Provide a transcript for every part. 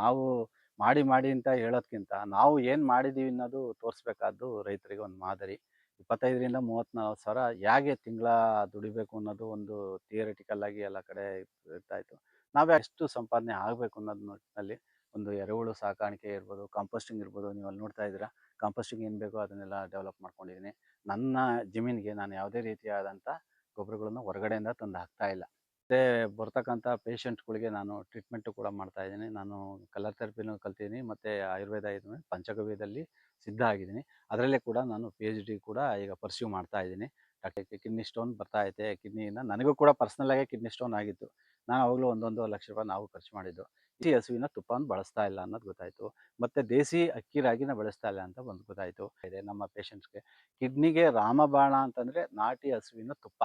ನಾವು ಮಾಡಿ ಮಾಡಿ ಅಂತ ಹೇಳೋದ್ಕಿಂತ ನಾವು ಏನು ಮಾಡಿದ್ದೀವಿ ಅನ್ನೋದು ತೋರಿಸ್ಬೇಕಾದ್ದು ರೈತರಿಗೆ ಒಂದು ಮಾದರಿ. ಇಪ್ಪತ್ತೈದರಿಂದ ಮೂವತ್ತ್ನಾಲ್ಕು ಸಾವಿರ ಹೇಗೆ ತಿಂಗಳ ದುಡಿಬೇಕು ಅನ್ನೋದು ಒಂದು ಥಿಯರಿಟಿಕಲ್ ಆಗಿ ಎಲ್ಲ ಕಡೆ ಇರ್ತಾಯಿತ್ತು ನಾವೇ ಎಷ್ಟು ಸಂಪಾದನೆ ಆಗಬೇಕು ಅನ್ನೋದು ನಿಟ್ಟಿನಲ್ಲಿ ಒಂದು ಎರೆಹುಳು ಸಾಕಾಣಿಕೆ ಇರ್ಬೋದು ಕಾಂಪೋಸ್ಟಿಂಗ್ ಇರ್ಬೋದು ನೀವು ಅಲ್ಲಿ ನೋಡ್ತಾ ಇದ್ದೀರಾ. ಕಾಂಪೋಸ್ಟಿಂಗ್ ಏನು ಬೇಕೋ ಅದನ್ನೆಲ್ಲ ಡೆವಲಪ್ ಮಾಡ್ಕೊಂಡಿದ್ದೀನಿ. ನನ್ನ ಜಮೀನಿಗೆ ನಾನು ಯಾವುದೇ ರೀತಿಯಾದಂಥ ಗೊಬ್ಬರಗಳನ್ನು ಹೊರಗಡೆಯಿಂದ ತಂದು ಹಾಕ್ತಾ ಇಲ್ಲ. ಮತ್ತು ಬರ್ತಕ್ಕಂಥ ಪೇಷಂಟ್ಗಳಿಗೆ ನಾನು ಟ್ರೀಟ್ಮೆಂಟು ಕೂಡ ಮಾಡ್ತಾ ಇದ್ದೀನಿ. ನಾನು ಕಲರ್ ಥೆರಪಿನೂ ಕಲ್ತಿದ್ದೀನಿ, ಮತ್ತು ಆಯುರ್ವೇದ ಇದು ಪಂಚಗವ್ಯದಲ್ಲಿ ಸಿದ್ಧ ಆಗಿದ್ದೀನಿ. ಅದರಲ್ಲೇ ಕೂಡ ನಾನು ಪಿ ಎಚ್ ಡಿ ಕೂಡ ಈಗ ಪರ್ಸ್ಯೂ ಮಾಡ್ತಾ ಇದ್ದೀನಿ. ಡಾಕ್ಟರ್ ಕಿಡ್ನಿ ಸ್ಟೋನ್ ಬರ್ತಾ ಐತೆ, ಕಿಡ್ನಿಯಿಂದ ನನಗೂ ಕೂಡ ಪರ್ಸ್ನಲ್ಲಾಗೆ ಕಿಡ್ನಿ ಸ್ಟೋನ್ ಆಗಿತ್ತು. ನಾನು ಅವಾಗಲೂ ಒಂದೊಂದು ಲಕ್ಷ ರೂಪಾಯಿ ನಾವು ಖರ್ಚು ಮಾಡಿದ್ದು. ಈ ಹಸುವಿನ ತುಪ್ಪವನ್ನು ಬಳಸ್ತಾ ಇಲ್ಲ ಅನ್ನೋದು ಗೊತ್ತಾಯಿತು. ಮತ್ತು ದೇಸಿ ಅಕ್ಕಿ ರಾಗಿನ ಬಳಸ್ತಾ ಇಲ್ಲ ಅಂತ ಒಂದು ಗೊತ್ತಾಯಿತು. ಇದೆ ನಮ್ಮ ಪೇಷಂಟ್ಸ್ಗೆ. ಕಿಡ್ನಿಗೆ ರಾಮಬಾಣ ಅಂತಂದರೆ ನಾಟಿ ಹಸುವಿನ ತುಪ್ಪ,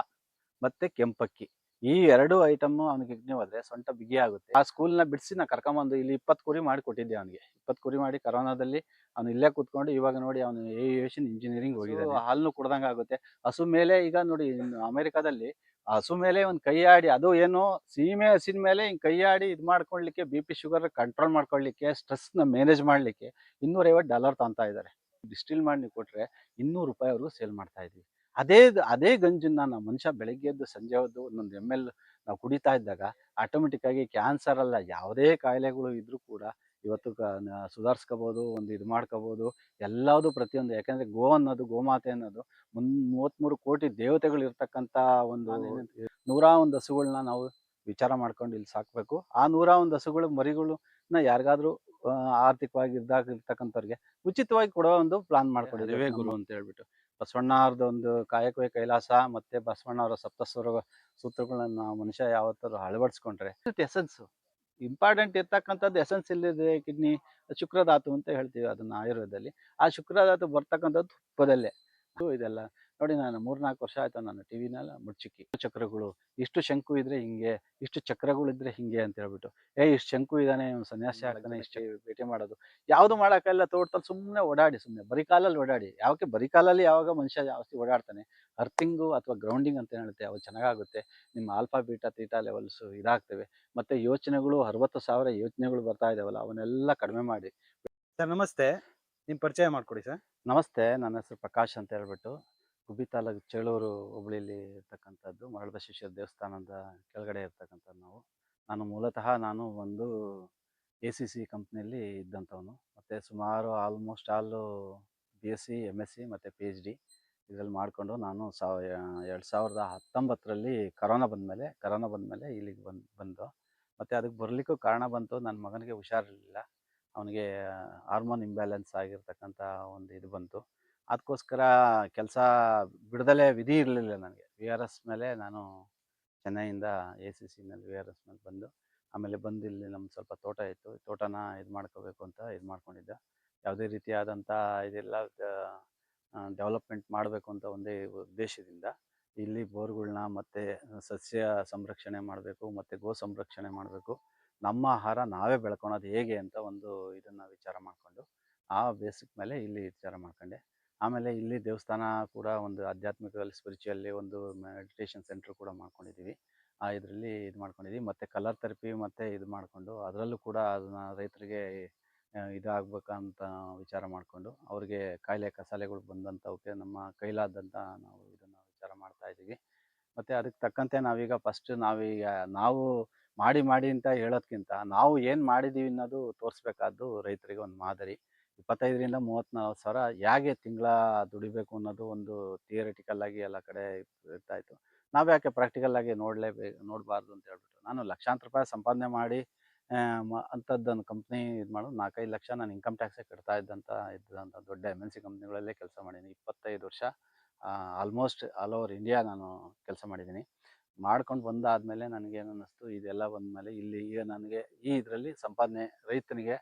ಮತ್ತು ಕೆಂಪಕ್ಕಿ. ಈ ಎರಡು ಐಟಮ್ ಅವ್ನಿಗೆ ಹೋದ್ರೆ ಸೊಂಟ ಬಿಗಿ ಆಗುತ್ತೆ. ಆ ಸ್ಕೂಲ್ನ ಬಿಡಿಸಿ ನಾ ಕರ್ಕೊಂಬಂದು ಇಲ್ಲಿ ಇಪ್ಪತ್ತು ಕುರಿ ಮಾಡಿ ಕೊಟ್ಟಿದ್ದೆ ಅವನಿಗೆ. ಇಪ್ಪತ್ತು ಕುರಿ ಮಾಡಿ ಕರೋನಾದಲ್ಲಿ ಅವ್ನು ಇಲ್ಲೇ ಕೂತ್ಕೊಂಡು ಇವಾಗ ನೋಡಿ ಅವನು ಏವಿಯೇಷನ್ ಇಂಜಿನಿಯರಿಂಗ್ ಹೋಗಿದ್ದಾನೆ. ಹಾಲು ಕುಡ್ದಂಗೆ ಆಗುತ್ತೆ. ಹಸು ಮೇಲೆ ಈಗ ನೋಡಿ ಅಮೆರಿಕಾದಲ್ಲಿ ಹಸು ಮೇಲೆ ಒಂದು ಕೈ ಆಡಿ ಅದು ಏನು ಸೀಮೆ ಹಸಿನ ಮೇಲೆ ಹಿಂಗೆ ಕೈ ಆಡಿ ಇದು ಮಾಡ್ಕೊಳ್ಲಿಕ್ಕೆ ಬಿ ಪಿ ಶುಗರ್ ಕಂಟ್ರೋಲ್ ಮಾಡ್ಕೊಳ್ಳಿಕ್ಕೆ ಸ್ಟ್ರೆಸ್ನ ಮ್ಯಾನೇಜ್ ಮಾಡಲಿಕ್ಕೆ ಇನ್ನೂರೈವತ್ತು ಡಾಲರ್ ತಗೊತಾ ಇದ್ದಾರೆ. ಡಿಸ್ಟಿಲ್ ಮಾಡಿ ನೀವು ಕೊಟ್ಟರೆ ಇನ್ನೂರು ರೂಪಾಯಿವರೆಗೂ ಸೇಲ್ ಮಾಡ್ತಾ ಇದ್ವಿ. ಅದೇ ಅದೇ ಗಂಜನ್ನ ನಾವು ಮನುಷ್ಯ ಬೆಳಗ್ಗೆ ಎದ್ದು ಸಂಜೆ ಹೊತ್ತು ಒಂದೊಂದು ಎಂ ಎಲ್ ನಾವು ಕುಡಿತಾ ಇದ್ದಾಗ ಆಟೋಮೆಟಿಕ್ ಆಗಿ ಕ್ಯಾನ್ಸರ್ ಅಲ್ಲ ಯಾವುದೇ ಕಾಯಿಲೆಗಳು ಇದ್ರೂ ಕೂಡ ಇವತ್ತು ಕ ಸುಧಾರಿಸ್ಕೋಬೋದು ಒಂದು ಇದು ಮಾಡ್ಕೋಬೋದು ಎಲ್ಲದು ಪ್ರತಿಯೊಂದು. ಯಾಕಂದ್ರೆ ಗೋ ಅನ್ನೋದು ಗೋಮಾತೆ ಅನ್ನೋದು ಮುನ್ ಮೂವತ್ತ್ಮೂರು ಕೋಟಿ ದೇವತೆಗಳು ಇರ್ತಕ್ಕಂಥ ಒಂದು ನೂರ ಒಂದು ಹಸುಗಳನ್ನ ನಾವು ವಿಚಾರ ಮಾಡ್ಕೊಂಡು ಇಲ್ಲಿ ಸಾಕ್ಬೇಕು. ಆ ನೂರ ಒಂದು ಹಸುಗಳು ಮರಿಗಳನ್ನ ಯಾರಿಗಾದ್ರೂ ಆರ್ಥಿಕವಾಗಿ ಇದ್ದಾಗ ಇರ್ತಕ್ಕಂಥವ್ರಿಗೆ ಉಚಿತವಾಗಿ ಕೊಡೋ ಒಂದು ಪ್ಲಾನ್ ಮಾಡ್ಕೊಂಡಿದ್ದೇವೆ ಗುರು. ಅಂತ ಹೇಳ್ಬಿಟ್ಟು. ಬಸವಣ್ಣ ಅವ್ರದ್ದು ಒಂದು ಕಾಯಕವೇ ಕೈಲಾಸ ಮತ್ತೆ ಬಸವಣ್ಣ ಅವರ ಸಪ್ತಸ್ವರ ಸೂತ್ರಗಳನ್ನ ಮನುಷ್ಯ ಯಾವತ್ತಾದ್ರು ಅಳವಡಿಸ್ಕೊಂಡ್ರೆ ಎಸೆನ್ಸ್ ಇಂಪಾರ್ಟೆಂಟ್ ಇರ್ತಕ್ಕಂಥದ್ದು ಎಸೆನ್ಸ್ ಇಲ್ಲಿದೆ ಕಿಡ್ನಿ ಶುಕ್ರಧಾತು ಅಂತ ಹೇಳ್ತೀವಿ ಅದನ್ನ ಆಯುರ್ವೇದದಲ್ಲಿ. ಆ ಶುಕ್ರಧಾತು ಬರ್ತಕ್ಕಂಥದ್ದು ತುಪ್ಪದಲ್ಲೇ. ಇದು ಇದೆಲ್ಲ. ನೋಡಿ ನಾನು ಮೂರ್ನಾಲ್ಕು ವರ್ಷ ಆಯ್ತು ನಾನು ಟಿ ವಿನೆಲ್ಲ ಮುಚ್ಚಿಕ್ಕಿ ಚಕ್ರಗಳು ಇಷ್ಟು ಶಂಕು ಇದ್ರೆ ಹಿಂಗೆ ಇಷ್ಟು ಚಕ್ರಗಳು ಇದ್ರೆ ಹಿಂಗೆ ಅಂತ ಹೇಳ್ಬಿಟ್ಟು. ಏ ಇಷ್ಟು ಶಂಕು ಇದ್ದಾನೆ ಇವ್ನು ಸನ್ಯಾಸಿ ಆಗ್ತಾನೆ ಇಷ್ಟು ಭೇಟಿ ಮಾಡೋದು. ಯಾವುದು ಮಾಡೋಕ್ಕೆಲ್ಲ ತೋಟದಲ್ಲಿ ಸುಮ್ಮನೆ ಓಡಾಡಿ ಸುಮ್ಮನೆ ಬರೀ ಕಾಲಲ್ಲಿ ಓಡಾಡಿ. ಯಾವಕ್ಕೆ ಬರೀ ಕಾಲಲ್ಲಿ ಯಾವಾಗ ಮನುಷ್ಯ ಜಾಸ್ತಿ ಓಡಾಡ್ತಾನೆ? ಅರ್ಥಿಂಗು ಅಥವಾ ಗ್ರೌಂಡಿಂಗ್ ಅಂತ ಹೇಳುತ್ತೆ ಅವು ಚೆನ್ನಾಗುತ್ತೆ ನಿಮ್ಮ ಆಲ್ಫಾ ಬೀಟಾ ತೀಟಾ ಲೆವೆಲ್ಸ್ ಇದಾಗ್ತವೆ. ಮತ್ತೆ ಯೋಚನೆಗಳು ಅರವತ್ತು ಸಾವಿರ ಯೋಚನೆಗಳು ಬರ್ತಾ ಇದಾವಲ್ಲ ಅವನ್ನೆಲ್ಲ ಕಡಿಮೆ ಮಾಡಿ. ಸರ್ ನಮಸ್ತೆ. ನಿಮ್ಮ ಪರಿಚಯ ಮಾಡ್ಕೊಡಿ ಸರ್. ನಮಸ್ತೆ ನನ್ನ ಹೆಸರು ಪ್ರಕಾಶ್ ಅಂತ ಹೇಳ್ಬಿಟ್ಟು. ಗುಬ್ಬಿ ತಾಲೂಕು ಚೇಳೂರು ಹೋಬಳಿಲಿ ಇರ್ತಕ್ಕಂಥದ್ದು, ಮರಳಬಸವೇಶ್ವರ ದೇವಸ್ಥಾನದ ಕೆಳಗಡೆ ಇರ್ತಕ್ಕಂಥದ್ದು ನಾವು. ನಾನು ಮೂಲತಃ ನಾನು ಒಂದು ಎ ಸಿ ಸಿ ಕಂಪ್ನಿಯಲ್ಲಿ ಇದ್ದಂಥವನು. ಮತ್ತು ಸುಮಾರು almost all B S C, M S C ಮತ್ತು ಪಿ ಎಚ್ ಡಿ ಇದರಲ್ಲಿ ಮಾಡಿಕೊಂಡು ನಾನು ಸಾವ ಎರಡು ಸಾವಿರದ ಹತ್ತೊಂಬತ್ತರಲ್ಲಿ ಕರೋನಾ ಬಂದಮೇಲೆ ಕರೋನಾ ಬಂದಮೇಲೆ ಇಲ್ಲಿಗೆ ಬಂದು ಬಂದು. ಮತ್ತು ಅದಕ್ಕೆ ಬರಲಿಕ್ಕೂ ಕಾರಣ ಬಂತು, ನನ್ನ ಮಗನಿಗೆ ಹುಷಾರಿರಲಿಲ್ಲ. ಅವನಿಗೆ ಹಾರ್ಮೋನ್ ಇಂಬ್ಯಾಲೆನ್ಸ್ ಆಗಿರ್ತಕ್ಕಂಥ ಒಂದು ಇದು ಬಂತು. ಅದಕ್ಕೋಸ್ಕರ ಕೆಲಸ ಬಿಡದಲೇ ವಿಧಿ ಇರಲಿಲ್ಲ ನನಗೆ. ವಿ ಆರ್ ಎಸ್ ಮೇಲೆ ನಾನು ಚೆನ್ನೈಯಿಂದ ಎ ಸಿ ಸಿನಲ್ಲಿ ವಿ ಆರ್ ಎಸ್ ಮೇಲೆ ಬಂದು, ಆಮೇಲೆ ಬಂದು ಇಲ್ಲಿ ನಮ್ಮ ಸ್ವಲ್ಪ ತೋಟ ಇತ್ತು. ತೋಟನ ಇದು ಮಾಡ್ಕೋಬೇಕು ಅಂತ ಇದು ಮಾಡ್ಕೊಂಡಿದ್ದೆ. ಯಾವುದೇ ರೀತಿಯಾದಂಥ ಇದೆಲ್ಲ. ಡೆವಲಪ್ಮೆಂಟ್ ಮಾಡಬೇಕು ಅಂತ ಒಂದೇ ಉದ್ದೇಶದಿಂದ ಇಲ್ಲಿ ಬೋರ್ಗಳನ್ನ ಮತ್ತು ಸಸ್ಯ ಸಂರಕ್ಷಣೆ ಮಾಡಬೇಕು, ಮತ್ತು ಗೋ ಸಂರಕ್ಷಣೆ ಮಾಡಬೇಕು. ನಮ್ಮ ಆಹಾರ ನಾವೇ ಬೆಳ್ಕೊಳೋದು ಹೇಗೆ ಅಂತ ಒಂದು ಇದನ್ನು ವಿಚಾರ ಮಾಡಿಕೊಂಡು, ಆ ಬೇಸಿಕ್ ಮೇಲೆ ಇಲ್ಲಿ ವಿಚಾರ ಮಾಡ್ಕೊಂಡೆ. ಆಮೇಲೆ ಇಲ್ಲಿ ದೇವಸ್ಥಾನ ಕೂಡ ಒಂದು ಆಧ್ಯಾತ್ಮಿಕದಲ್ಲಿ ಸ್ಪಿರಿಚುವಲ್ಲಿ ಒಂದು ಮೆಡಿಟೇಷನ್ ಸೆಂಟ್ರ್ ಕೂಡ ಮಾಡ್ಕೊಂಡಿದ್ದೀವಿ ಆ, ಇದರಲ್ಲಿ ಇದು ಮಾಡ್ಕೊಂಡಿದ್ದೀವಿ ಮತ್ತು ಕಲರ್ ಥೆರಪಿ ಮತ್ತು ಇದು ಮಾಡಿಕೊಂಡು ಅದರಲ್ಲೂ ಕೂಡ ಅದನ್ನ ರೈತರಿಗೆ ಇದಾಗಬೇಕಂತ ವಿಚಾರ ಮಾಡಿಕೊಂಡು ಅವ್ರಿಗೆ ಕಾಯಿಲೆ ಕಸಾಲೆಗಳು ಬಂದಂಥವಕ್ಕೆ ನಮ್ಮ ಕೈಲಾದಂಥ ನಾವು ಇದನ್ನು ವಿಚಾರ ಮಾಡ್ತಾ ಇದ್ದೀವಿ. ಮತ್ತು ಅದಕ್ಕೆ ತಕ್ಕಂತೆ ನಾವೀಗ ಫಸ್ಟ್ ನಾವೀಗ ನಾವು ಮಾಡಿ ಮಾಡಿ ಅಂತ ಹೇಳೋದ್ಕಿಂತ ನಾವು ಏನು ಮಾಡಿದ್ದೀವಿ ಅನ್ನೋದು ತೋರಿಸ್ಬೇಕಾದ್ದು ರೈತರಿಗೆ ಒಂದು ಮಾದರಿ. ಇಪ್ಪತ್ತೈದರಿಂದ ಮೂವತ್ತ್ನಾಲ್ಕು ಸಾವಿರ ಹೇಗೆ ತಿಂಗಳ ದುಡಿಬೇಕು ಅನ್ನೋದು ಒಂದು ಥಿಯರಿಟಿಕಲ್ ಆಗಿ ಎಲ್ಲ ಕಡೆ ಇರ್ತಾಯಿತ್ತು ನಾವು ಯಾಕೆ ಪ್ರಾಕ್ಟಿಕಲ್ ಆಗಿ ನೋಡಲೇಬೇಕು ನೋಡಬಾರ್ದು ಅಂತ ಹೇಳ್ಬಿಟ್ಟು ನಾನು ಲಕ್ಷಾಂತರ ರೂಪಾಯಿ ಸಂಪಾದನೆ ಮಾಡಿ ಅಂಥದ್ದೊಂದು ಕಂಪ್ನಿ ಇದು ಮಾಡೋದು ನಾಲ್ಕೈದು ಲಕ್ಷ ನಾನು ಇನ್ಕಮ್ ಟ್ಯಾಕ್ಸೇ ಕಟ್ತಾ ಇದ್ದಂಥ ಇದ್ದಂಥ ದೊಡ್ಡ ಎಂ ಎನ್ ಸಿ ಕಂಪ್ನಿಗಳಲ್ಲೇ ಕೆಲಸ ಮಾಡಿದ್ದೀನಿ ಇಪ್ಪತ್ತೈದು ವರ್ಷ ಆಲ್ಮೋಸ್ಟ್ ಆಲ್ ಓವರ್ ಇಂಡಿಯಾ ನಾನು ಕೆಲಸ ಮಾಡಿದ್ದೀನಿ ಮಾಡ್ಕೊಂಡು ಬಂದಾದಮೇಲೆ ನನಗೇನು ಅನ್ನಿಸ್ತು, ಇದೆಲ್ಲ ಬಂದಮೇಲೆ ಇಲ್ಲಿ ಈಗ ನನಗೆ ಈ ಇದರಲ್ಲಿ ಸಂಪಾದನೆ ರೈತನಿಗೆ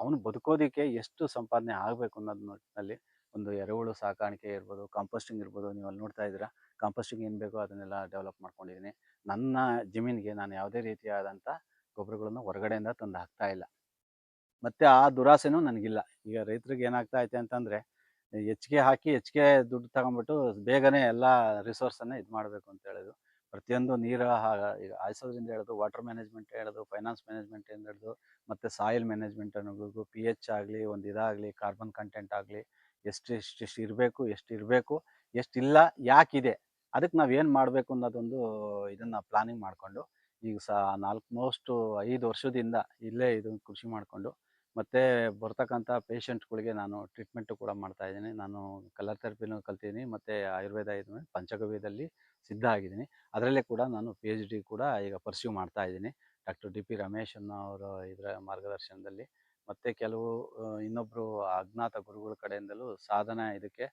ಅವನು ಬದುಕೋದಕ್ಕೆ ಎಷ್ಟು ಸಂಪಾದನೆ ಆಗಬೇಕು ಅನ್ನೋದು ನಿಟ್ಟಿನಲ್ಲಿ ಒಂದು ಎರೆಹುಳು ಸಾಕಾಣಿಕೆ ಇರ್ಬೋದು ಕಾಂಪೋಸ್ಟಿಂಗ್ ಇರ್ಬೋದು ನೀವು ಅಲ್ಲಿ ನೋಡ್ತಾ ಇದ್ದೀರಾ? ಕಾಂಪೋಸ್ಟಿಂಗ್ ಏನು ಬೇಕೋ ಅದನ್ನೆಲ್ಲ ಡೆವಲಪ್ ಮಾಡ್ಕೊಂಡಿದ್ದೀನಿ. ನನ್ನ ಜಮೀನಿಗೆ ನಾನು ಯಾವುದೇ ರೀತಿಯಾದಂಥ ಗೊಬ್ಬರಗಳನ್ನು ಹೊರಗಡೆಯಿಂದ ತಂದು ಹಾಕ್ತಾ ಇಲ್ಲ. ಮತ್ತು ಆ ದುರಾಸೆನೂ ನನಗಿಲ್ಲ. ಈಗ ರೈತರಿಗೆ ಏನಾಗ್ತಾ ಐತೆ ಅಂತಂದರೆ, ಹೆಚ್ಚಿಗೆ ಹಾಕಿ ಹೆಚ್ಚಿಗೆ ದುಡ್ಡು ತಗೊಂಬಿಟ್ಟು ಬೇಗನೆ ಎಲ್ಲ ರಿಸೋರ್ಸನ್ನು ಇದು ಮಾಡಬೇಕು ಅಂತ ಹೇಳಿದ್ರು. ಪ್ರತಿಯೊಂದು ನೀರು ಈಗ ಹಾಯಿಸೋದ್ರಿಂದ ಹಿಡಿದು ವಾಟರ್ ಮ್ಯಾನೇಜ್ಮೆಂಟ್ ಹಿಡಿದು ಫೈನಾನ್ಸ್ ಮ್ಯಾನೇಜ್ಮೆಂಟ್ ಹಿಡಿದು, ಮತ್ತು ಸಾಯಿಲ್ ಮ್ಯಾನೇಜ್ಮೆಂಟ್ ಅನ್ನೋದು ಪಿ ಎಚ್ ಆಗಲಿ, ಒಂದು ಇದಾಗಲಿ ಕಾರ್ಬನ್ ಕಂಟೆಂಟ್ ಆಗಲಿ, ಎಷ್ಟು ಎಷ್ಟು ಎಷ್ಟು ಇರಬೇಕು ಎಷ್ಟು ಇರಬೇಕು ಎಷ್ಟಿಲ್ಲ ಯಾಕಿದೆ ಅದಕ್ಕೆ ನಾವು ಏನು ಮಾಡಬೇಕು ಅನ್ನೋದೊಂದು ಇದನ್ನು ಪ್ಲಾನಿಂಗ್ ಮಾಡಿಕೊಂಡು, ಈಗ ಸಹ ನಾಲ್ಕು ಮೋಸ್ಟು ಐದು ವರ್ಷದಿಂದ ಇಲ್ಲೇ ಇದನ್ನು ಕೃಷಿ ಮಾಡಿಕೊಂಡು ಮತ್ತು ಬರ್ತಕ್ಕಂಥ ಪೇಷಂಟ್ಗಳಿಗೆ ನಾನು ಟ್ರೀಟ್ಮೆಂಟು ಕೂಡ ಮಾಡ್ತಾ ಇದ್ದೀನಿ. ನಾನು ಕಲರ್ ಥೆರಪಿನೂ ಕಲ್ತಿದ್ದೀನಿ, ಮತ್ತು ಆಯುರ್ವೇದ ಇದು ಪಂಚಗವ್ಯದಲ್ಲಿ ಸಿದ್ಧ ಆಗಿದ್ದೀನಿ. ಅದರಲ್ಲೇ ಕೂಡ ನಾನು ಪಿ ಎಚ್ ಡಿ ಕೂಡ ಈಗ ಪರ್ಸ್ಯೂ ಮಾಡ್ತಾ ಇದ್ದೀನಿ. ಡಾಕ್ಟರ್ ಡಿ ಪಿ ರಮೇಶ್ ಅನ್ನೋ ಅವರ ಇದರ ಮಾರ್ಗದರ್ಶನದಲ್ಲಿ. ಮತ್ತು ಕೆಲವು ಇನ್ನೊಬ್ಬರು ಅಜ್ಞಾತ ಗುರುಗಳ ಕಡೆಯಿಂದಲೂ ಸಾಧನ ಇದಕ್ಕೆ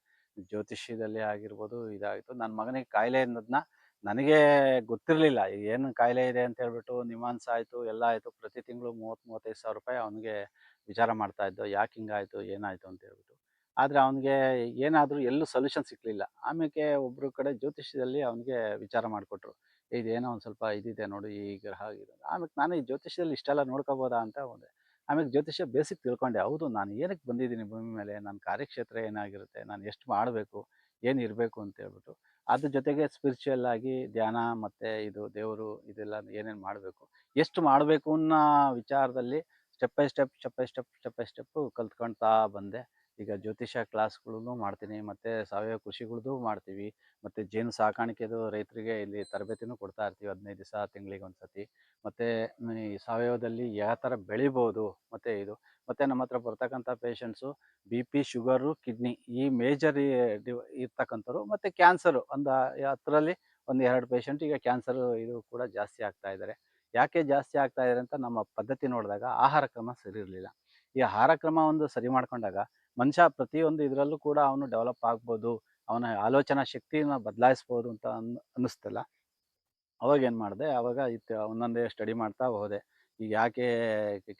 ಜ್ಯೋತಿಷ್ಯದಲ್ಲಿ ಆಗಿರ್ಬೋದು ಇದಾಯಿತು. ನನ್ನ ಮಗನಿಗೆ ಕಾಯಿಲೆ ಅನ್ನೋದನ್ನ ನನಗೆ ಗೊತ್ತಿರಲಿಲ್ಲ, ಏನು ಕಾಯಿಲೆ ಇದೆ? ಅಂತ ಹೇಳ್ಬಿಟ್ಟು ನಿಮಾನ್ಸ್ ಆಯಿತು, ಎಲ್ಲ ಆಯಿತು. ಪ್ರತಿ ತಿಂಗಳು ಮೂವತ್ತು, ಮೂವತ್ತೈದು ಸಾವಿರ ರೂಪಾಯಿ ಅವನಿಗೆ ವಿಚಾರ ಮಾಡ್ತಾ ಇದ್ದೋ, ಯಾಕೆ ಹಿಂಗಾಯಿತು ಏನಾಯಿತು ಅಂತ ಹೇಳ್ಬಿಟ್ಟು. ಆದರೆ ಅವನಿಗೆ ಏನಾದರೂ ಎಲ್ಲೂ ಸೊಲ್ಯೂಷನ್ ಸಿಕ್ಕಲಿಲ್ಲ ಆಮೇಲೆ ಒಬ್ಬರು ಕಡೆ ಜ್ಯೋತಿಷ್ಯದಲ್ಲಿ ಅವನಿಗೆ ವಿಚಾರ ಮಾಡಿಕೊಟ್ರು. ಇದೇನೋ ಒಂದು ಸ್ವಲ್ಪ ಇದಿದೆ ನೋಡು, ಈ ಗ್ರಹ ಇದೆ ಆಮೇಲೆ ನಾನು ಈ ಜ್ಯೋತಿಷ್ಯದಲ್ಲಿ ಇಷ್ಟೆಲ್ಲ ನೋಡ್ಕೋಬೋದಾ ಅಂತ ಒಂದೆ ಆಮೇಲೆ ಜ್ಯೋತಿಷ್ಯ ಬೇಸಿಕ್ ತಿಳ್ಕೊಂಡೆ, ಹೌದು, ನಾನು ಏನಕ್ಕೆ ಬಂದಿದ್ದೀನಿ ಭೂಮಿ ಮೇಲೆ? ನನ್ನ ಕಾರ್ಯಕ್ಷೇತ್ರ ಏನಾಗಿರುತ್ತೆ? ನಾನು ಎಷ್ಟು ಮಾಡಬೇಕು? ಏನು ಇರಬೇಕು? ಅಂತ ಹೇಳ್ಬಿಟ್ಟು. ಅದ್ರ ಜೊತೆಗೆ ಸ್ಪಿರಿಚುವಲ್ ಆಗಿ ಧ್ಯಾನ ಮತ್ತು ಇದು ದೇವರು ಇದೆಲ್ಲ ಏನೇನು ಮಾಡಬೇಕು, ಎಷ್ಟು ಮಾಡಬೇಕು ಅನ್ನೋ ವಿಚಾರದಲ್ಲಿ step by step step by step step by step ಕಲ್ತ್ಕೊಳ್ತಾ ಬಂದೆ. ಈಗ ಜ್ಯೋತಿಷ್ಯ ಕ್ಲಾಸ್ಗಳೂ ಮಾಡ್ತೀನಿ, ಮತ್ತು ಸಾವಯವ ಕೃಷಿಗಳದ್ದು ಮಾಡ್ತೀವಿ, ಮತ್ತು ಜೇನು ಸಾಕಾಣಿಕೆದು ರೈತರಿಗೆ ಇಲ್ಲಿ ತರಬೇತಿನೂ ಕೊಡ್ತಾ ಇರ್ತೀವಿ ಹದಿನೈದು ದಿವಸ, ತಿಂಗಳಿಗೆ ಒಂದು ಸತಿ ಮತ್ತು ಈ ಸಾವಯವದಲ್ಲಿ ಯಾವ ಥರ ಬೆಳಿಬೋದು, ಮತ್ತು ಇದು, ಮತ್ತು ನಮ್ಮ ಹತ್ರ ಬರ್ತಕ್ಕಂಥ patients B P sugar kidney ಈ ಮೇಜರ್ ಇರ್ತಕ್ಕಂಥವ್ರು, ಮತ್ತು ಕ್ಯಾನ್ಸರು ಒಂದು ಹತ್ತರಲ್ಲಿ ಒಂದು ಎರಡು ಪೇಷಂಟ್ ಈಗ ಕ್ಯಾನ್ಸರು ಇದು ಕೂಡ ಜಾಸ್ತಿ ಆಗ್ತಾ ಇದ್ದಾರೆ ಯಾಕೆ ಜಾಸ್ತಿ ಆಗ್ತಾ ಇದ್ದಾರೆ ಅಂತ ನಮ್ಮ ಪದ್ಧತಿ ನೋಡಿದಾಗ ಆಹಾರ ಕ್ರಮ ಸರಿ ಇರಲಿಲ್ಲ. ಈ ಆಹಾರ ಕ್ರಮ ಒಂದು ಸರಿ ಮಾಡ್ಕೊಂಡಾಗ ಮನುಷ್ಯ ಪ್ರತಿಯೊಂದು ಇದರಲ್ಲೂ ಕೂಡ ಅವನು ಡೆವಲಪ್ ಆಗ್ಬೋದು, ಅವನ ಆಲೋಚನಾ ಶಕ್ತಿನ ಬದಲಾಯಿಸ್ಬೋದು ಅಂತ ಅನ್, ಅನ್ನಿಸ್ತಲ್ಲ. ಅವಾಗ ಏನು ಮಾಡಿದೆ, ಅವಾಗ ಇತ್ತು ಒಂದೊಂದೇ ಸ್ಟಡಿ ಮಾಡ್ತಾ ಹೋದೆ. ಈಗ ಯಾಕೆ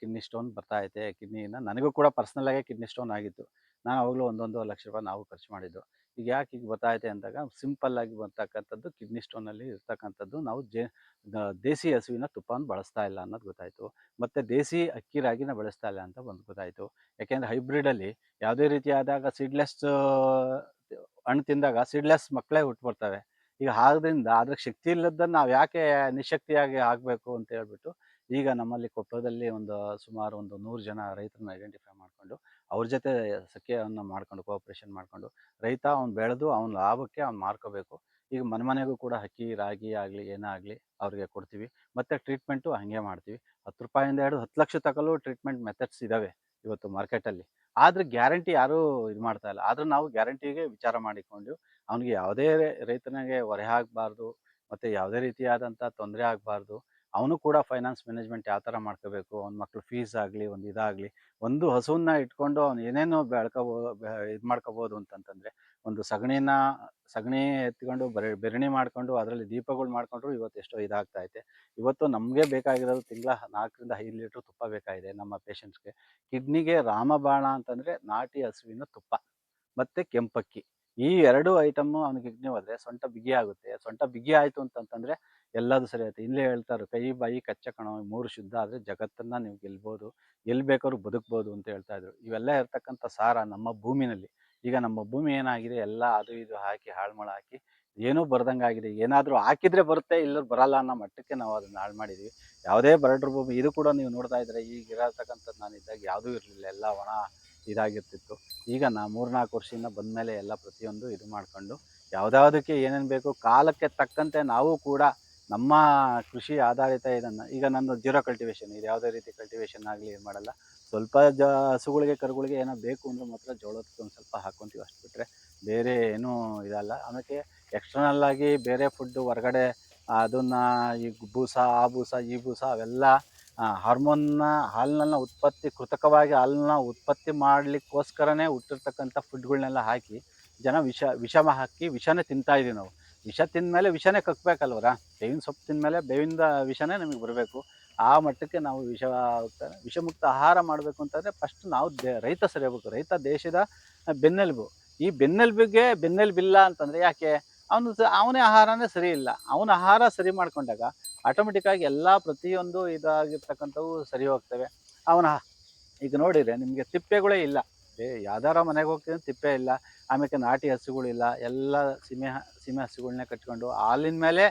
ಕಿಡ್ನಿ ಸ್ಟೋನ್ ಬರ್ತಾ ಐತೆ, ಕಿಡ್ನಿಯಿಂದ ನನಗೂ ಕೂಡ ಪರ್ಸ್ನಲಾಗೆ ಕಿಡ್ನಿ ಸ್ಟೋನ್ ಆಗಿತ್ತು. ನಾನು ಅವಾಗಲೂ ಒಂದೊಂದು ಲಕ್ಷ ರೂಪಾಯಿ ನಾವು ಖರ್ಚು ಮಾಡಿದ್ದು. ಈಗ ಯಾಕೆ ಈಗ ಬರ್ತಾ ಐತೆ ಅಂದಾಗ ಸಿಂಪಲ್ ಆಗಿ ಬರ್ತಕ್ಕಂಥದ್ದು ಕಿಡ್ನಿ ಸ್ಟೋನಲ್ಲಿ ಇರ್ತಕ್ಕಂಥದ್ದು ನಾವು ಜೆ ದೇಸಿ ಹಸುವಿನ ತುಪ್ಪವನ್ನು ಬಳಸ್ತಾ ಇಲ್ಲ ಅನ್ನೋದು ಗೊತ್ತಾಯಿತು. ಮತ್ತು ದೇಸಿ ಅಕ್ಕಿ ರಾಗಿನ ಬಳಸ್ತಾ ಇಲ್ಲ ಅಂತ ಒಂದು ಗೊತ್ತಾಯಿತು. ಯಾಕೆಂದರೆ ಹೈಬ್ರಿಡಲ್ಲಿ ಯಾವುದೇ ರೀತಿಯಾದಾಗ ಸೀಡ್ಲೆಸ್ ಹಣ್ಣು ತಿಂದಾಗ ಸೀಡ್ಲೆಸ್ ಮಕ್ಕಳೇ ಹುಟ್ಬರ್ತವೆ ಈಗ ಆದ್ರಿಂದ ಅದ್ರ ಶಕ್ತಿ ಇಲ್ಲದನ್ನು ನಾವು ಯಾಕೆ ನಿಶಕ್ತಿಯಾಗಿ ಆಗಬೇಕು ಅಂತ ಹೇಳ್ಬಿಟ್ಟು ಈಗ ನಮ್ಮಲ್ಲಿ ಕೊಪ್ಪಳದಲ್ಲಿ ಒಂದು ಸುಮಾರು ಒಂದು ನೂರು ಜನ ರೈತರನ್ನ ಐಡೆಂಟಿಫೈ ಮಾಡಿಕೊಂಡು, ಅವ್ರ ಜೊತೆ ಸಖ್ಯವನ್ನು ಮಾಡ್ಕೊಂಡು ಕೋಆಪ್ರೇಷನ್ ಮಾಡಿಕೊಂಡು, ರೈತ ಅವ್ನು ಬೆಳೆದು ಅವ್ನ ಲಾಭಕ್ಕೆ ಅವ್ನು ಮಾರ್ಕೋಬೇಕು. ಈಗ ಮನೆ ಮನೆಗೂ ಕೂಡ ಅಕ್ಕಿ, ರಾಗಿ ಆಗಲಿ, ಏನೇ ಆಗಲಿ ಅವ್ರಿಗೆ ಕೊಡ್ತೀವಿ. ಮತ್ತು ಟ್ರೀಟ್ಮೆಂಟು ಹಾಗೆ ಮಾಡ್ತೀವಿ. ಹತ್ತು ರೂಪಾಯಿಂದ ಹಿಡಿದು ಹತ್ತು ಲಕ್ಷ ತಗಲು ಟ್ರೀಟ್ಮೆಂಟ್ ಮೆಥಡ್ಸ್ ಇದ್ದಾವೆ ಇವತ್ತು ಮಾರ್ಕೆಟಲ್ಲಿ ಆದರೆ ಗ್ಯಾರಂಟಿ ಯಾರೂ ಇದು ಮಾಡ್ತಾ ಇಲ್ಲ. ಆದರೂ ನಾವು ಗ್ಯಾರಂಟಿಗೆ ವಿಚಾರ ಮಾಡಿಕೊಂಡು, ಅವನಿಗೆ ಯಾವುದೇ ರೈತನಿಗೆ ಹೊರೆ ಆಗಬಾರ್ದು, ಮತ್ತು ಯಾವುದೇ ರೀತಿಯಾದಂಥ ತೊಂದರೆ ಆಗಬಾರ್ದು ಅವನು ಕೂಡ ಫೈನಾನ್ಸ್ ಮ್ಯಾನೇಜ್ಮೆಂಟ್ ಯಾವ ಥರ ಮಾಡ್ಕೋಬೇಕು, ಅವ್ನ ಮಕ್ಳು ಫೀಸ್ ಆಗಲಿ, ಒಂದು ಇದಾಗಲಿ, ಒಂದು ಹಸುವನ್ನ ಇಟ್ಕೊಂಡು ಅವ್ನು ಏನೇನೋ ಬೆಳ್ಕೋಬೋದು ಇದು ಮಾಡ್ಕೋಬೋದು ಅಂತಂತಂದರೆ, ಒಂದು ಸಗಣಿನ, ಸಗಣಿ ಎತ್ಕೊಂಡು ಬರ, ಬೆರಣಿ ಮಾಡಿಕೊಂಡು ಅದರಲ್ಲಿ ದೀಪಗಳು ಮಾಡಿಕೊಂಡ್ರು ಇವತ್ತು ಎಷ್ಟೋ ಇದಾಗ್ತಾ ಐತೆ. ಇವತ್ತು ನಮಗೆ ಬೇಕಾಗಿರೋದು ತಿಂಗಳ ನಾಲ್ಕರಿಂದ ಐದು ಲೀಟ್ರ್ ತುಪ್ಪ ಬೇಕಾಗಿದೆ ನಮ್ಮ ಪೇಷಂಟ್ಸ್ಗೆ. ಕಿಡ್ನಿಗೆ ರಾಮಬಾಣ ಅಂತಂದರೆ ನಾಟಿ ಹಸುವಿನ ತುಪ್ಪ, ಮತ್ತು ಕೆಂಪಕ್ಕಿ. ಈ ಎರಡು ಐಟಮ್ಮು ಅವ್ನಿಗೆ ಕಿಡ್ನಿ ಹೋದರೆ ಸೊಂಟ ಬಿಗಿ ಆಗುತ್ತೆ ಸೊಂಟ ಬಿಗಿ ಆಯಿತು ಅಂತಂತಂದರೆ ಎಲ್ಲದೂ ಸರಿ ಆಯ್ತು. ಇಲ್ಲೇ ಹೇಳ್ತಾರೆ ಕೈ, ಬಾಯಿ ಕಚ್ಚ ಕಣ ಮೂರು ಶುದ್ಧ ಆದರೆ ಜಗತ್ತನ್ನು ನೀವು ಗೆಲ್ಬೋದು. ಎಲ್ಲಿ ಬೇಕಾದ್ರೂ ಬದುಕ್ಬೋದು ಅಂತ ಹೇಳ್ತಾ ಇದ್ರು. ಇವೆಲ್ಲ ಇರ್ತಕ್ಕಂಥ ಸಾರ ನಮ್ಮ ಭೂಮಿನಲ್ಲಿ. ಈಗ ನಮ್ಮ ಭೂಮಿ ಏನಾಗಿದೆ, ಎಲ್ಲ ಅದು ಇದು ಹಾಕಿ, ಹಾಳ್ಮಳ ಹಾಕಿ, ಏನೂ ಬರ್ದಂಗೆ ಆಗಿದೆ. ಏನಾದರೂ ಹಾಕಿದ್ರೆ ಬರುತ್ತೆ ಇಲ್ಲ ಬರಲ್ಲ ಅನ್ನೋ ಮಟ್ಟಕ್ಕೆ ನಾವು ಅದನ್ನ ಹಾಳು ಮಾಡಿದ್ವಿ. ಯಾವುದೇ ಬರಡ್ರ ಭೂಮಿ, ಇದು ಕೂಡ ನೀವು ನೋಡ್ತಾ ಇದ್ರೆ ಈಗ ಇರತಕ್ಕಂಥದ್ದು ನಾನು ಇದ್ದಾಗ ಯಾವುದೂ ಇರಲಿಲ್ಲ. ಎಲ್ಲ ಒಣ ಇದಾಗಿರ್ತಿತ್ತು. ಈಗ ನಾ ಮೂರ್ನಾಲ್ಕು ವರ್ಷದಿಂದ ಬಂದಮೇಲೆ ಎಲ್ಲ ಪ್ರತಿಯೊಂದು ಇದು ಮಾಡ್ಕೊಂಡು, ಯಾವುದಾದಕ್ಕೆ ಏನೇನು ಬೇಕು, ಕಾಲಕ್ಕೆ ತಕ್ಕಂತೆ ನಾವು ಕೂಡ ನಮ್ಮ ಕೃಷಿ ಆಧಾರಿತ ಇದನ್ನು, ಈಗ ನಂದು ಜೀರೋ ಕಲ್ಟಿವೇಶನ್ ಇದು ಯಾವುದೇ ರೀತಿ ಕಲ್ಟಿವೇಷನ್ ಆಗಲಿ ಏನು ಮಾಡಲ್ಲ. ಸ್ವಲ್ಪ ಜ, ಹಸುಗಳಿಗೆ, ಕರುಗಳಿಗೆ ಏನೋ ಬೇಕು ಅಂದರೆ ಮಾತ್ರ ಜೋಳಕ್ಕೆ ಒಂದು ಸ್ವಲ್ಪ ಹಾಕ್ಕೊತೀವಿ ಅಷ್ಟು ಬಿಟ್ಟರೆ ಬೇರೆ ಏನೂ ಇದಲ್ಲ. ಆಮೇಲೆ ಎಕ್ಸ್ಟರ್ನಲ್ ಆಗಿ ಬೇರೆ ಫುಡ್ಡು ಹೊರಗಡೆ ಅದನ್ನು ಈ ಬೂಸ, ಆ ಬೂಸ, ಈ ಬೂಸ ಅವೆಲ್ಲ ಹಾರ್ಮೋನ್ನ ಹಾಲನ್ನ ಉತ್ಪತ್ತಿ, ಕೃತಕವಾಗಿ ಹಾಲನ್ನ ಉತ್ಪತ್ತಿ ಮಾಡಲಿಕ್ಕೋಸ್ಕರನೇ ಹುಟ್ಟಿರ್ತಕ್ಕಂಥ ಫುಡ್ಗಳನ್ನೆಲ್ಲ ಹಾಕಿ ಜನ ವಿಷ, ವಿಷಮ ಹಾಕಿ ವಿಷನೇ ತಿಂತಾಯಿದ್ದೀವಿ ನಾವು. ವಿಷ ತಿಂದಮೇಲೆ ವಿಷನೇ ಕಕ್ಕಬೇಕಲ್ವರ ಬೇವಿನ ಸೊಪ್ಪು ತಿಂದಮೇಲೆ ಬೇವಿಂದ ವಿಷನೇ ನಮಗೆ ಬರಬೇಕು. ಆ ಮಟ್ಟಕ್ಕೆ ನಾವು ವಿಷ ವಿಷಮುಕ್ತ ಆಹಾರ ಮಾಡಬೇಕು ಅಂತಂದರೆ ಫಸ್ಟ್ ನಾವು ದೇ, ರೈತ ಸರಿಯಬೇಕು ರೈತ ದೇಶದ ಬೆನ್ನೆಲುಬು. ಈ ಬೆನ್ನೆಲುಬಿಗೆ ಬೆನ್ನೆಲುಬಿಲ್ಲ ಅಂತಂದರೆ ಯಾಕೆ? ಅವನು ಸ, ಅವನೇ ಆಹಾರನೇ ಸರಿ ಇಲ್ಲ. ಅವನ ಆಹಾರ ಸರಿ ಮಾಡಿಕೊಂಡಾಗ ಆಟೋಮೆಟಿಕ್ಕಾಗಿ ಎಲ್ಲ ಪ್ರತಿಯೊಂದು ಇದಾಗಿರ್ತಕ್ಕಂಥವು ಸರಿ ಹೋಗ್ತವೆ. ಅವನ, ಈಗ ನೋಡಿದರೆ ನಿಮಗೆ ತಿಪ್ಪೆಗಳೇ ಇಲ್ಲ. ಏ, ಯಾವ್ದಾರ ಮನೆಗೆ ಹೋಗ್ತೀನಿ ತಿಪ್ಪೆ ಇಲ್ಲ. ಆಮೇಲೆ ನಾಟಿ ಹಸುಗಳಿಲ್ಲ. ಎಲ್ಲ ಸೀಮೆ ಸೀಮೆ ಹಸುಗಳನ್ನೇ ಕಟ್ಕೊಂಡು ಹಾಲಿನ ಮೇಲೆ